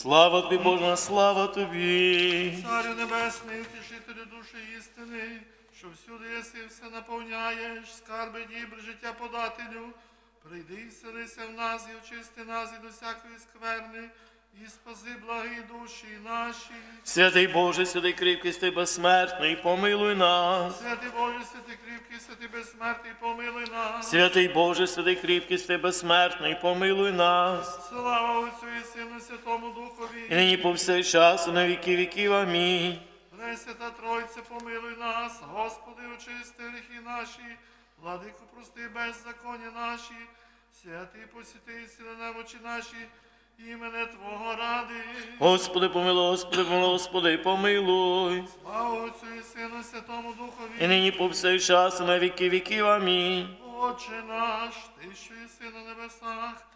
Слава тобі, Боже, слава тобі. Царю небесний, утішителю душі істини, що всюди єси все наповняєш, скарби дібр життя подателю. Прийди і вселися в нас і очисти нас і до всякої скверни, і спаси благі душі наші. Святий Боже, святий кріпкий, ти безсмертний, помилуй нас. Святий Боже, святий кріпкий, святий безсмертний, помилуй нас. Святий Боже, святий кріпкий, ти безсмертний, помилуй нас. Слава Отцю і Сину, і Святому І Духові. нині по всей час, і на віки віків. Амінь. Пресвята Тройце, помилуй нас, Господи, очисти гріхи наші, владику прости беззаконня наші, святий посіти і сили немочі наші, імене Твого ради. Господи, помилуй, Господи, помилуй, Господи, помилуй. Слава Отцю і Сину, Святому І нині по всей час, і на віки віків. Амінь. Отче наш, ти що єси на небесах,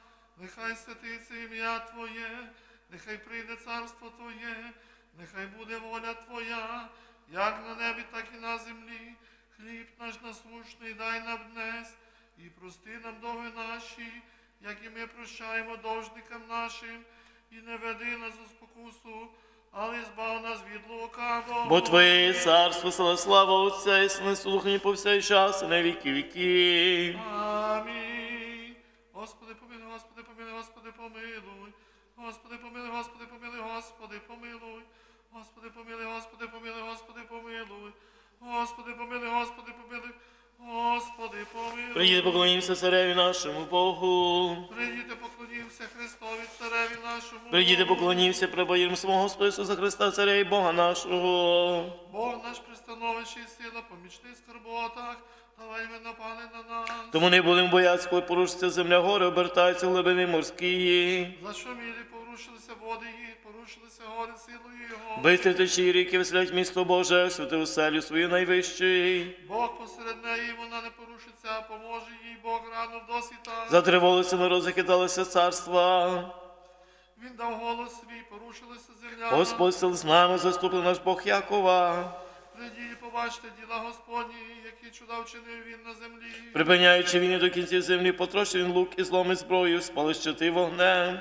нехай святиться ім'я Твоє, нехай прийде царство Твоє, нехай буде воля Твоя, як на небі, так і на землі. Хліб наш насущний дай нам днес, і прости нам доги наші, як і ми прощаємо должникам нашим, і не веди нас у спокусу, але збав нас від лукавого. Бо Твоє царство, сила, слава Отця і Сина, і Слухні по всей час, і на віки віків. Амінь. Господи, помилуй, Господи, помилуй, Господи, помилуй. Господи, помилуй, Господи, помилуй, Господи, помилуй. Господи, помилуй, Господи, помилуй, Господи, помилуй. Господи, помилуй, Господи, помилуй. Господи, помилуй. Прийдіть, поклонімося цареві нашому Богу. Прийдіте, поклонімося Христові, цареві нашому. Прийдіть, поклонімося, прибоїм свого Господа Ісуса Христа, царя і Бога нашого. Бог наш пристановище і сила, помічний в скорботах, давай ми напали на нас. Тому не будемо боятися, коли порушиться земля, гори обертаються в глибини морські. За що мілі порушилися води її, порушилися гори силою його. Бистрі течії ріки веселять місто Боже, святи оселю свою найвищий. Бог посеред неї вона не порушиться, а поможе їй Бог рано в досвіта. Затриволися народ, захиталися царства. Він дав голос свій, порушилася земля. Господь сил з нами, заступив наш Бог Якова. Придії, побачте діла Господні, які чуда вчинив він на землі. Припиняючи війни до кінців землі, потрощив він лук і зломить зброю, спали щити вогнем.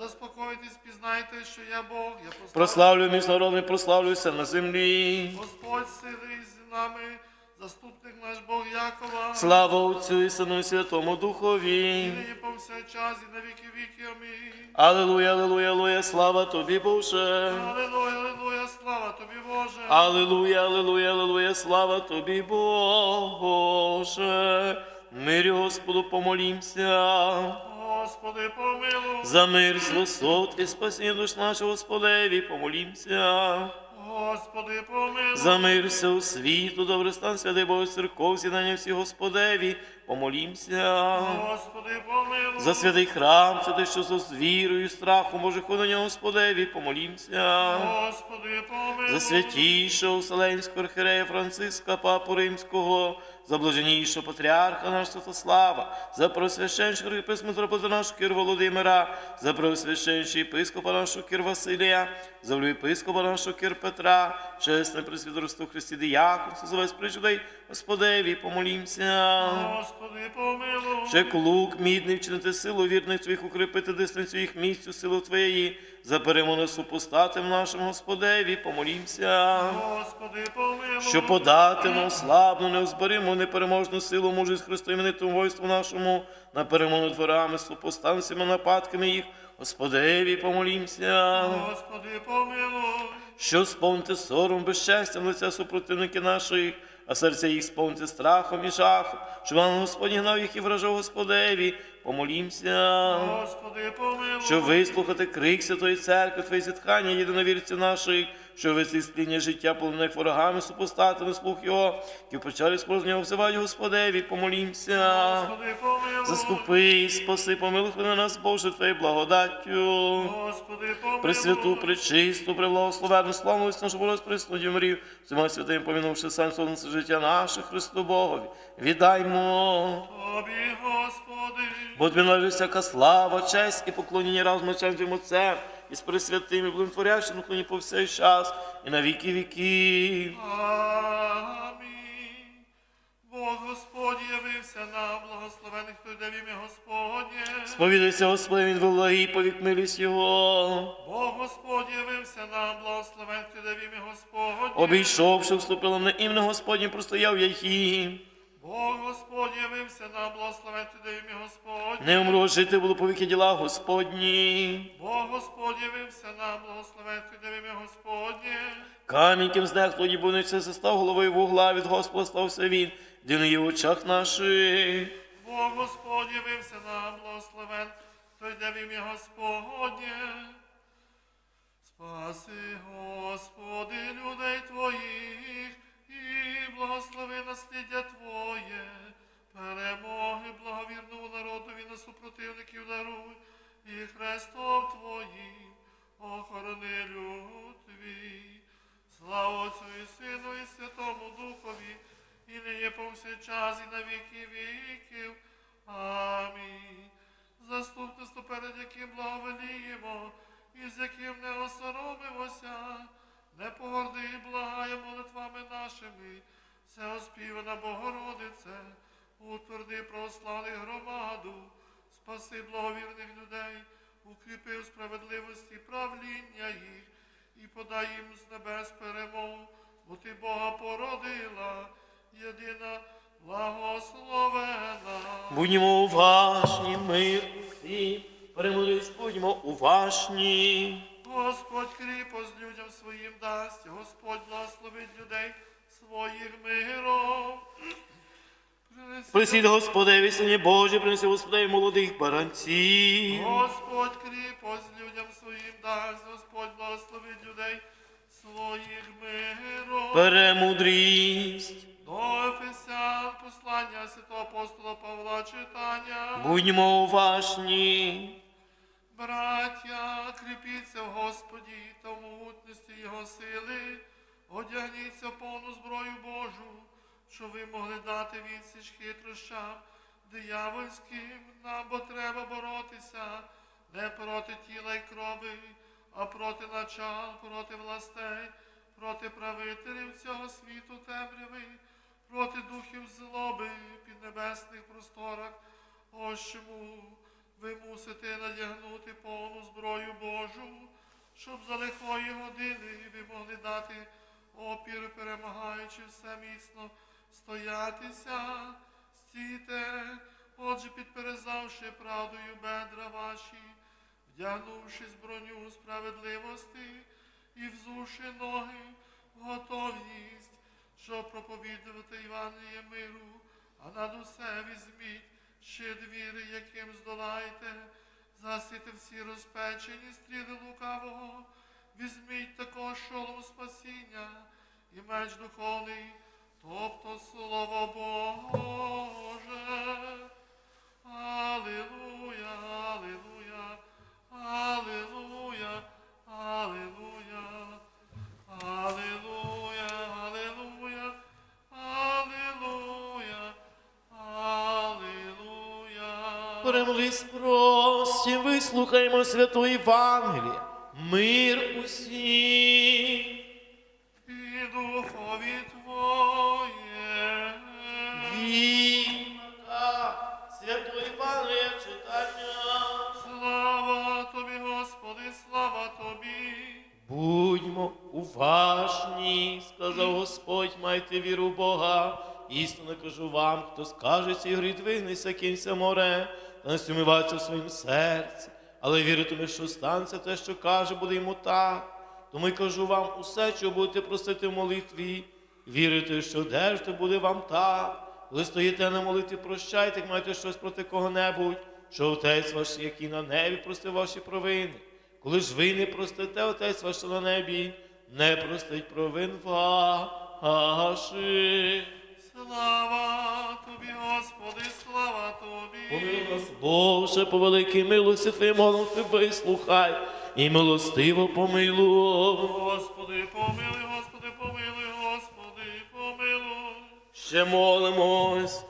Заспокойтесь, пізнайте, що я Бог, я прославлю. Прославлю міжнародний, прославлюся на землі. Господь сили з нами, заступник наш Бог Якова. Слава Отцю і Сину і Святому Духові. Нині повсякчас і на віки віки. Амінь. Аллилуйя, аллилуйя, аллилуйя, слава тобі, Боже. Аллилуйя, аллилуйя, слава тобі, Боже. Аллилуйя, аллилуйя, аллилуйя, слава тобі, Боже. Мирі Господу помолімся. Господи, помилуй. За мир з висот і спасіння душ нашого Господеві, помолімся. Господи, помилуй. За мир всього світу, добрий стан святий Божий церков, з'єднання всіх Господеві, помолімся. Господи, помилуй. За святий храм, святий, що з вірою, страхом на нього Господеві, помолімся. Господи, помилуй. За святійшого Вселенського архірея Франциска, Папу Римського, за блаженнішого патріарха нашого Святослава, за просвященшого митрополита нашого Кир Володимира, за просвященшого єпископа нашого Кир Василія, за єпископа нашого Кир Петра, чесне пресвітерство Христі Діяконство, за весь причудай, Господеві, помолімся. Господи, помилуй. Ще лук мідний вчинити силу вірних твоїх, укріпити десницю їх місцю, силу Твоєї, за перемони супостатим нашим Господеві, помолімся. Господи, помилуй. Що подати нам славну, неозбориму, непереможну силу мужість Христу іменитому войству нашому, на перемону дворами, супоставцями, нападками їх, Господеві, помолімся. Господи, помилуй. Що сповнити сором, безчестям лиця супротивники наших, а серця їх сповниться страхом і жахом, що вам Господь гнав їх і вражав Господеві, помолімся. Господи, помилуй. Щоб вислухати крик Святої Церкви, Твої зітхання, єдиновірців наших, що весь висліднення життя полонених ворогами, супостатами, слух його, які почали з нього взивають Господеві, помолімся. Заступи, спаси, помилуй на нас, Боже, Твоєю благодаттю. Пресвяту, пречисту, преблагословенну, славну і нашу Бога приснуді мрів, всіма святим помінувши сам сонце життя наше, Христу Богові. Віддаймо. Тобі, Господи. Бо тобі належить всяка слава, честь і поклоніння разом Твоїм Отцем, і з Пресвятим, і благотворящим уклоні по всей час, і на віки віків. Амінь. Бог Господь явився нам, благословених хто йде в ім'я Господнє. Сповідайся, Господи, він вологий, повік милість Його. Бог Господь явився нам, благословен ти де в ім'я Господнє. Обійшовши, вступило на ім'я Господнє, простояв я їм. Бог Господь явився нам, благословен ти де в. Не умру, жити було повіки діла Господні. Бог Господь явився нам, благословен ти де в ім'я Господнє. Камінь, ким знех тоді буниться, застав головою вугла, від Господа стався він, дивний є в очах наших. Бог Господь явився нам, благословен, той де в ім'я Господнє. Спаси, Господи, людей Твоїх, і благослови насліддя Твоє, перемоги благовірному народові на супротивників даруй, і Хрестом Твоїм охорони Твій. Слава Отцю і Сину, і Святому Духові, і нині повсякчас, і на Будьмо уважні, мир всім, перемолись, будьмо уважні. Господь кріпость людям своїм дасть, Господь благословить людей своїх миром. Присід Господеві, сині Божі, принеси Господеві молодих баранців. Господь кріпость людям своїм дасть, Господь благословить людей своїх миром. Перемудрість. До Ефесян послання святого апостола Павла читання. Будьмо уважні. Браття, кріпіться в Господі та в могутності Його сили, одягніться в повну зброю Божу, щоб ви могли дати відсіч хитрощам диявольським, нам бо треба боротися не проти тіла й крови, а проти начал, проти властей, проти правителів цього світу темряви, проти духів злоби в піднебесних просторах. Ось чому ви мусите надягнути повну зброю Божу, щоб за лихої години ви могли дати опір, перемагаючи все міцно стоятися, стійте, отже, підперезавши правдою бедра ваші, вдягнувшись броню справедливості і взувши ноги в готовність, щоб проповідувати Івангеліє миру, а над усе візьміть щит віри, яким здолаєте, засіти всі розпечені стріли лукавого, візьміть також шолом спасіння і меч духовний, тобто слово Боже. Алілуя, Перемолись прості, вислухаймо святу Євангелія. Мир усім. І духові Твоє. Віка, святу Євангелія читання. Слава Тобі, Господи, слава Тобі. Будьмо уважні, сказав Господь, майте віру Бога. Істинно кажу вам, хто скаже цій горі, двигнися, кінця море, не сумнівається в своїм серці, але віритиме, що станеться те, що каже, буде йому так. Тому й кажу вам усе, що будете просити в молитві, вірите, що держите, буде вам так. Коли стоїте на молитві, прощайте, як маєте щось проти кого-небудь, що Отець ваш, який на небі, простив ваші провини. Коли ж ви не простите, Отець ваш на небі, не простить провин ваших. Слава Тобі, Господи, слава Тобі. Помилуй нас, Боже, по великій милості Твоїй молим Ти вислухай і милостиво помилуй. Господи, помилуй, Господи, помилуй, Господи, помилуй. Ще молимось.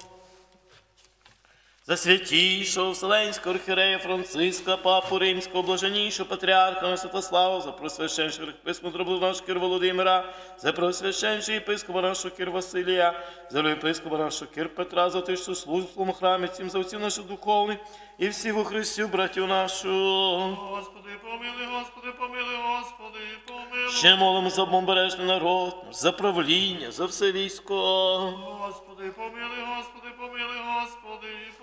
За святійшого Вселенського архірея Франциска, папу Римського, блаженнішого патріарха Святослава, за просвященшого єпископа нашого Кир Володимира, за просвященшого єпископа нашого Кир Василія, за єпископа нашого Кир Петра, за те, що служить в храмі, цим за отців наших духовних і всіх у Христі, братів нашу. Господи, помилуй, Господи, помилуй, Господи, помилуй. Ще молимо за бомбережний народ, за правління, за все військо. Господи, помилуй, Господи, помилуй, Господи.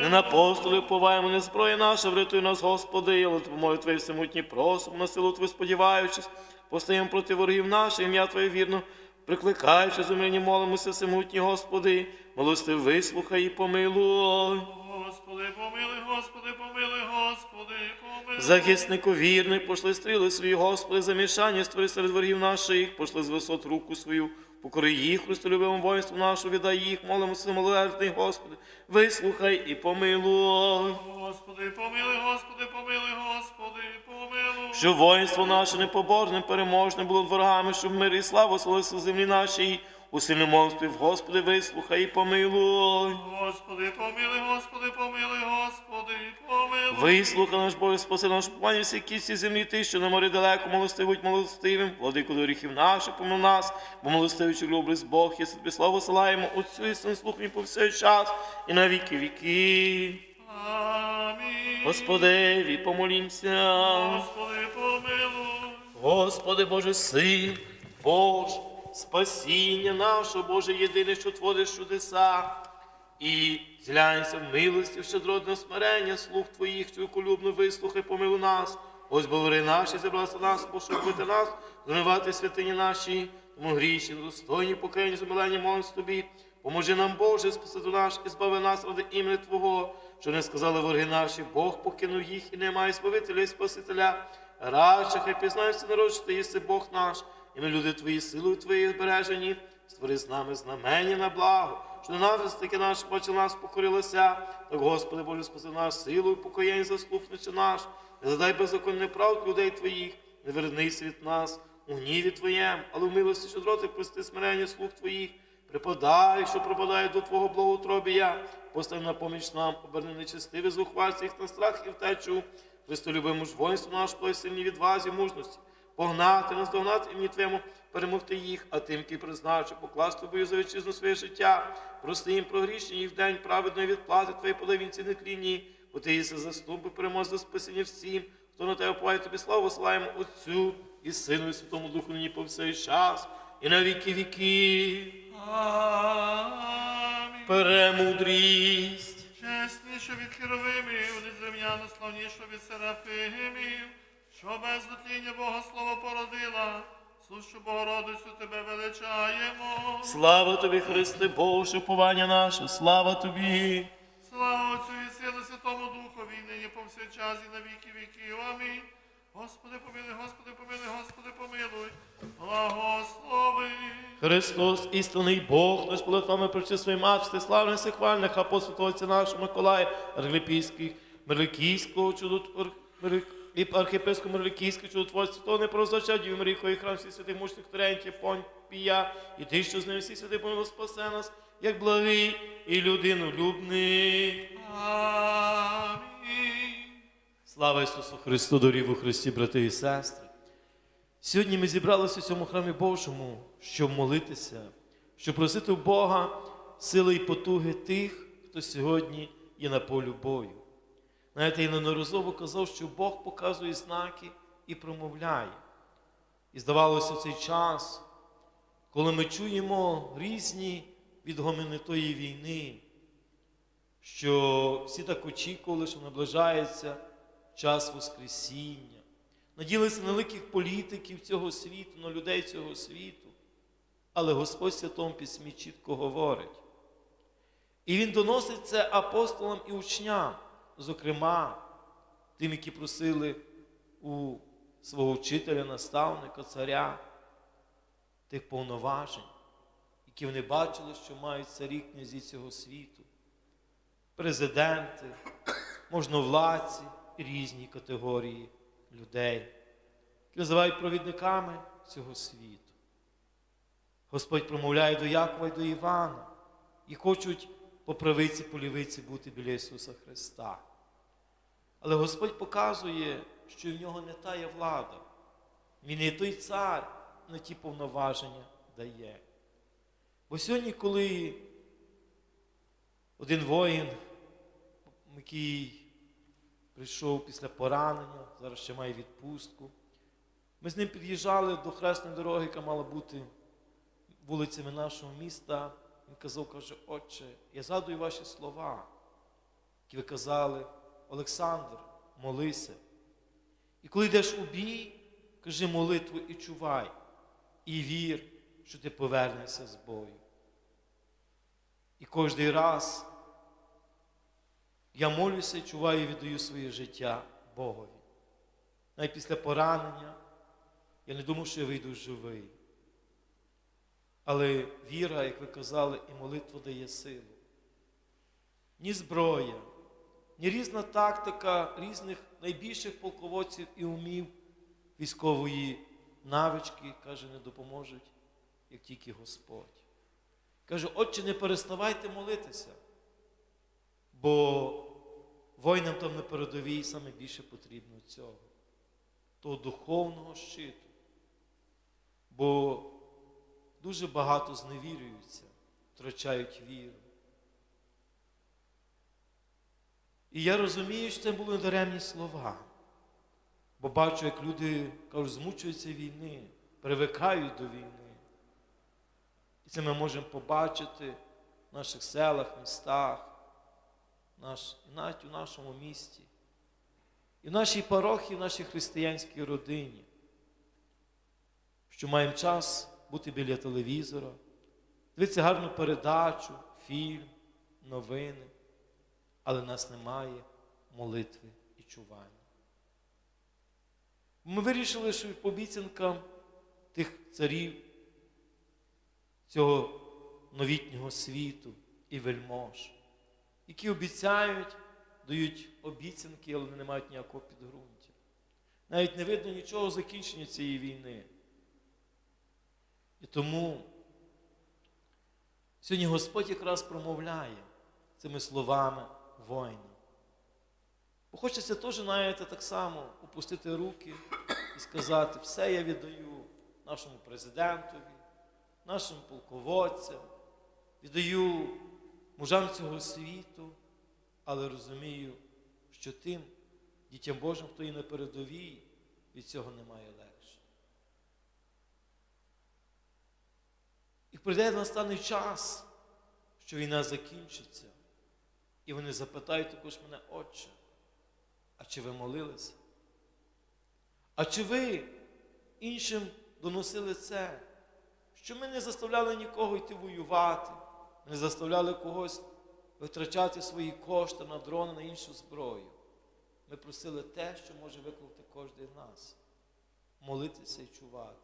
Не на апостолів поваємо, не зброя наша, врятуй нас, Господи, але допомоги Твої всемутні просимо, на силу Твою сподіваючись, постаємо проти ворогів наших, ім'я Твоє вірно, прикликаючи зумрені, молимося, всемутні, Господи, милости вислухай і помилуй. Господи, помилуй, Господи, помилуй, Господи, помилуй. Захиснику вірний, пошли стріли свої, Господи, замішання створи серед ворогів наших, пошли з висот руку свою, покори їх, Христолюбивому воїнство нашу, віддай їх, молимося, милосердний, Господи, вислухай і помилуй. Господи, помилуй, Господи, помилуй, Господи, помилуй. Щоб воїнство наше непоборне, переможне було ворогами, щоб мир і слава оселився в землі нашій. Молитві, Господи, вислухай і помилуй. Господи, помилуй, Господи, помилуй, Господи, помилуй. Вислухай наш Боже, спаси наш пані всі кісті землі, ти, що на морі далеко, милостивий, будь милостивим, владику до гріхів наших, помил нас, бо милостивий, що люблюсь Бог, і тобі славу силаємо, Отцю і Сину слухай по всей час, і на віки віки. Амінь. Господеві, помолімся. Господи, помилуй. Господи Боже син, Боже, спасіння наше, Боже, єдине, що твориш чудеса, і зглянься в милості, в щедротне смирення, слух Твоїх, чоловіколюбно вислухай, помилуй нас. Ось говори наші, зібрався нас, пошукати нас, зруйнувати святині наші, тому грішні, достойні, покаяння, замилення, молимось Тобі. Поможи нам, Боже, спасити наш і збави нас ради імені Твого, що не сказали вороги наші, Бог покинув їх і немає збавителя і Спасителя. Радше, хай пізнаються народ, що ти єси Бог наш, і ми, люди Твої, силою Твоєю збережені, створи з нами знамення на благо, що ненавистики наші бачили нас, покорилися, так, Господи Боже, спаси нас силою, покоєнь, заступниче наш, не задай беззаконний прав людей Твоїх, не вернися від нас у гніві Твоєм, але в милості щедроти прости смирення слуг Твоїх, припадай, що пропадає до Твого благоутробія, постав на поміч нам, оберни нечестиві зухвальці їх на страх і втечу, Христолюбимо ж воїнство наш, плой сильні відвазі, мужності, погнати, наздогнати імені Твоєму, перемогти їх, а тим, які призначив, покласти бою за вітчизну своє життя, прости їм прогрішні їх в день праведної відплати Твої подай вінці нетлінні, бо Ти єси заступи, перемог за спасіння всім, хто на тебе оплає тобі славу, славимо Отцю і Сину, і Святому Духу нині по всей час, і на віки віки. Амінь. Премудрість. Чесніше від херовимів, незем'яно славніше від серафимів, що без дотління Бога Слово породила, сущу Богородицю тебе величаємо. Слава тобі, Христе Боже, повання наше, слава тобі. Слава Отцю і Сину Святому Духові, нині повсякчас і на віки віків. Амінь. Господи, помилуй, Господи, помилуй, Господи, помилуй, благослови. Христос, істинний Бог, наш перед вами причи своїм матці, славних всехвальних апостолів Отця нашого Миколая, Аргліпійських, Мерликійського чудотвор, І архіпископу Мерликійського чудотворця, того не прозначав Діві Марійко і храм всіх святих мучних Терентія, Понпія, і ти, що з ним всі святий помилуй, спасе нас, як благий і людинолюбний. Амінь. Слава Ісусу Христу, дорів у Христі, брати і сестри. Сьогодні ми зібралися у цьому храмі Божому, щоб молитися, щоб просити у Бога сили і потуги тих, хто сьогодні є на полю бою. Знаєте, я неодноразово казав, що Бог показує знаки і промовляє. І здавалося, в цей час, коли ми чуємо різні відгомини тої війни, що всі так очікували, що наближається час Воскресіння. Наділися на великих політиків цього світу, на людей цього світу. Але Господь Святому Письмі чітко говорить. І Він доносить це апостолам і учням, зокрема, тим, які просили у свого вчителя, наставника, царя, тих повноважень, які вони бачили, що мають царі князі цього світу, президенти, можновладці різні категорії людей, які називають провідниками цього світу. Господь промовляє до Якова і до Івана і хочуть по правиці, по лівиці бути біля Ісуса Христа. Але Господь показує, що в нього не та є влада. Він не той цар, на ті повноваження дає. Бо сьогодні, коли один воїн, який прийшов після поранення, зараз ще має відпустку, ми з ним під'їжджали до хресної дороги, яка мала бути вулицями нашого міста. Він казав, каже, Отче, я згадую ваші слова, які ви казали, Олександр, молися. І коли йдеш у бій, кажи молитву і чувай, і вір, що ти повернешся з бою. І кожен раз я молюся, чуваю і віддаю своє життя Богові. Навіть після поранення я не думав, що я вийду живий. Але віра, як ви казали, і молитва дає силу. Ні зброя, ні різна тактика різних найбільших полководців і умів військової навички, каже, не допоможуть, як тільки Господь. Каже, отче, не переставайте молитися, бо воїнам там на передовій саме більше потрібно цього, того духовного щиту. Бо дуже багато зневірюються, втрачають віру. І я розумію, що це були недаремні слова. Бо бачу, як люди кажуть, змучуються війни, привикають до війни. І це ми можемо побачити в наших селах, містах, наш, навіть у нашому місті, і в нашій парохії, в нашій християнській родині, що маємо час бути біля телевізора, дивитися гарну передачу, фільм, новини, але в нас немає молитви і чування. Ми вирішили, що по обіцянкам тих царів цього новітнього світу і вельмож, які обіцяють, дають обіцянки, але не мають ніякого підґрунтя. Навіть не видно нічого закінчення цієї війни. І тому сьогодні Господь якраз промовляє цими словами воїна. Бо хочеться теж, знаєте, так само опустити руки і сказати, все я віддаю нашому президентові, нашим полководцям, віддаю мужам цього світу, але розумію, що тим дітям Божим, хто є на передовій, від цього немає легше. І прийде настаний час, що війна закінчиться, і вони запитають також мене, Отче, а чи ви молилися? А чи ви іншим доносили це? Що ми не заставляли нікого йти воювати, не заставляли когось витрачати свої кошти на дрони, на іншу зброю. Ми просили те, що може викликати кожен з нас. Молитися і чувати,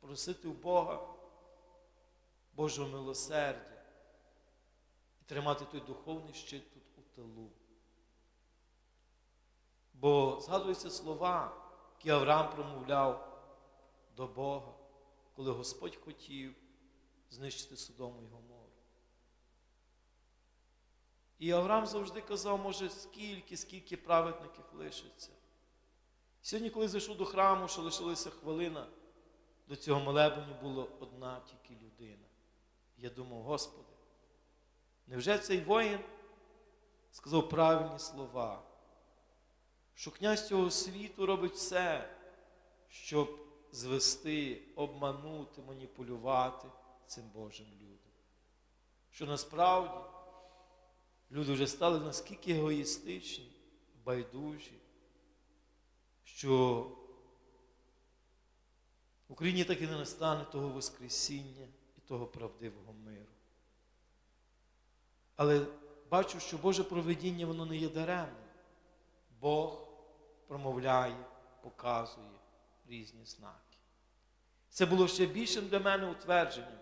просити у Бога Божого милосердя і тримати той духовний щит тут у тилу. Бо згадуються слова, які Авраам промовляв до Бога, коли Господь хотів знищити Содому і Гомору. І Авраам завжди казав, може, скільки, скільки праведників лишиться. Сьогодні, коли зайшов до храму, що лишилася хвилина, до цього молебені була одна тільки людина. Я думав, Господи, невже цей воїн сказав правильні слова? що князь цього світу робить все, щоб звести, обманути, маніпулювати цим Божим людям. Що насправді люди вже стали наскільки егоїстичні, байдужі, що в Україні так і не настане того Воскресіння того правдивого миру. Але бачу, що Боже проведіння воно не є даремне. Бог промовляє, показує різні знаки. Це було ще більшим для мене утвердженням,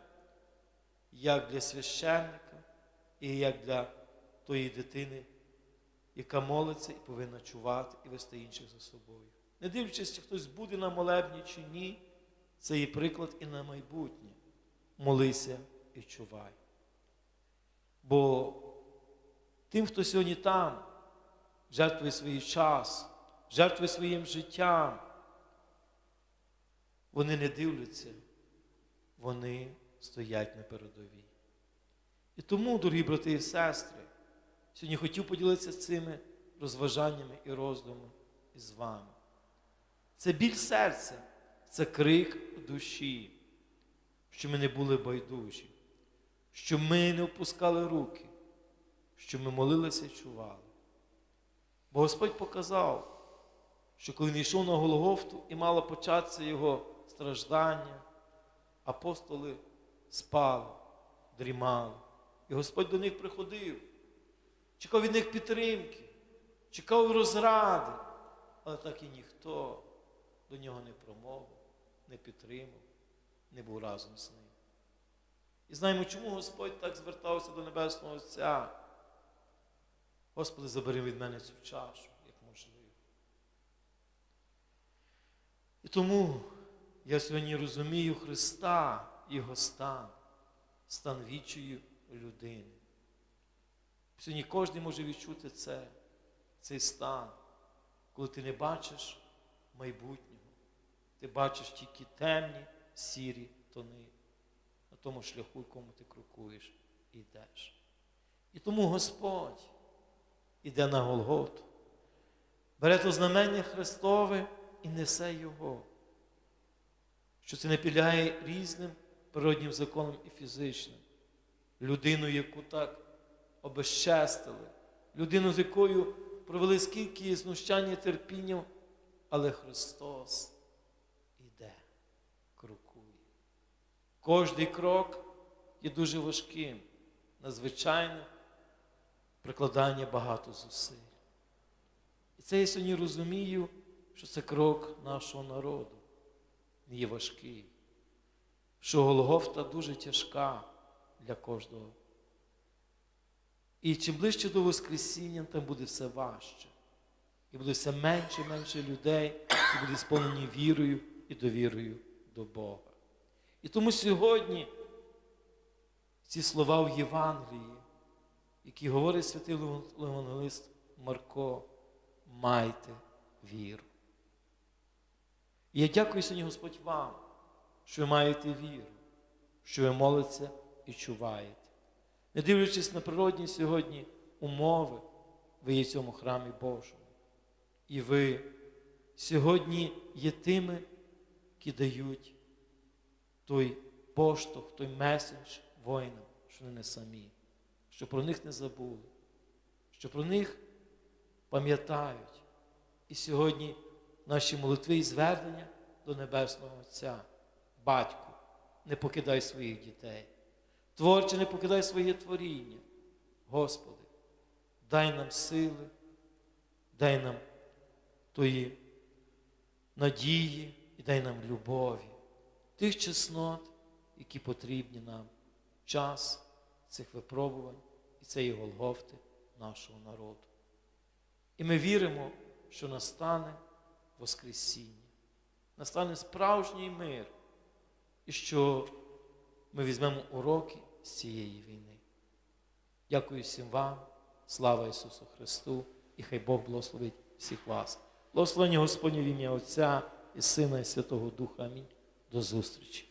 як для священника і як для тої дитини, яка молиться і повинна чувати і вести інших за собою. Не дивлячись, чи хтось буде на молебні чи ні, це є приклад і на майбутнє. Молися і чувай. Бо тим, хто сьогодні там, жертвує свій час, жертвує своїм життям. Вони не дивляться, вони стоять на передовій. І тому, дорогі брати і сестри, сьогодні хотів поділитися цими розважаннями і роздумами із вами. Це біль серця, це крик душі, що ми не були байдужі, що ми не опускали руки, що ми молилися і чували. Бо Господь показав, що коли він йшов на Голгофту і мало початися його страждання, апостоли спали, дрімали. І Господь до них приходив, чекав від них підтримки, чекав розради, але так і ніхто до нього не промовив, не підтримав, не був разом з ним. І знаємо, чому Господь так звертався до Небесного Отця. Господи, забери від мене цю чашу, як можливо. І тому я сьогодні розумію Христа, Його стан, стан вічої людини. Сьогодні кожен може відчути це, цей стан, коли ти не бачиш майбутнього, ти бачиш тільки темні, сірі тони на тому шляху, якому ти крокуєш і йдеш. І тому Господь іде на Голготу, бере то знамення Христове і несе його, що це не підлягає різним природнім законам і фізичним. Людину, яку так обезчестили, людину, з якою провели скільки знущання і терпіння, але Христос іде, крокує. Кожний крок є дуже важким, надзвичайно прикладання багато зусиль. І це я сьогодні розумію, що це крок нашого народу. Він є важкий, що Голгофта дуже тяжка для кожного. І чим ближче до Воскресіння, тим буде все важче. І буде все менше і менше людей, які будуть сповнені вірою і довірою до Бога. І тому сьогодні ці слова в Євангелії, які говорить святий Евангелист Марко, майте віру. І я дякую сьогодні, Господь, вам, що ви маєте віру, що ви молитеся і чуваєте. Не дивлячись на природні сьогодні умови, ви є в цьому храмі Божому. І ви сьогодні є тими, які дають той поштовх, той меседж воїнам, що вони не самі, що про них не забули, що про них пам'ятають. І сьогодні наші молитви і звернення до Небесного Отця, Батьку, не покидай своїх дітей. Творче, не покидай своє творіння. Господи, дай нам сили, дай нам тої надії і дай нам любові, тих чеснот, які потрібні нам час цих випробувань і цієї Голгофти нашого народу. І ми віримо, що настане Воскресіння, настане справжній мир, і що ми візьмемо уроки з цієї війни. Дякую всім вам, слава Ісусу Христу, і хай Бог благословить всіх вас. Благословення Господнє в ім'я Отця і Сина, і Святого Духа. Амінь. До зустрічі.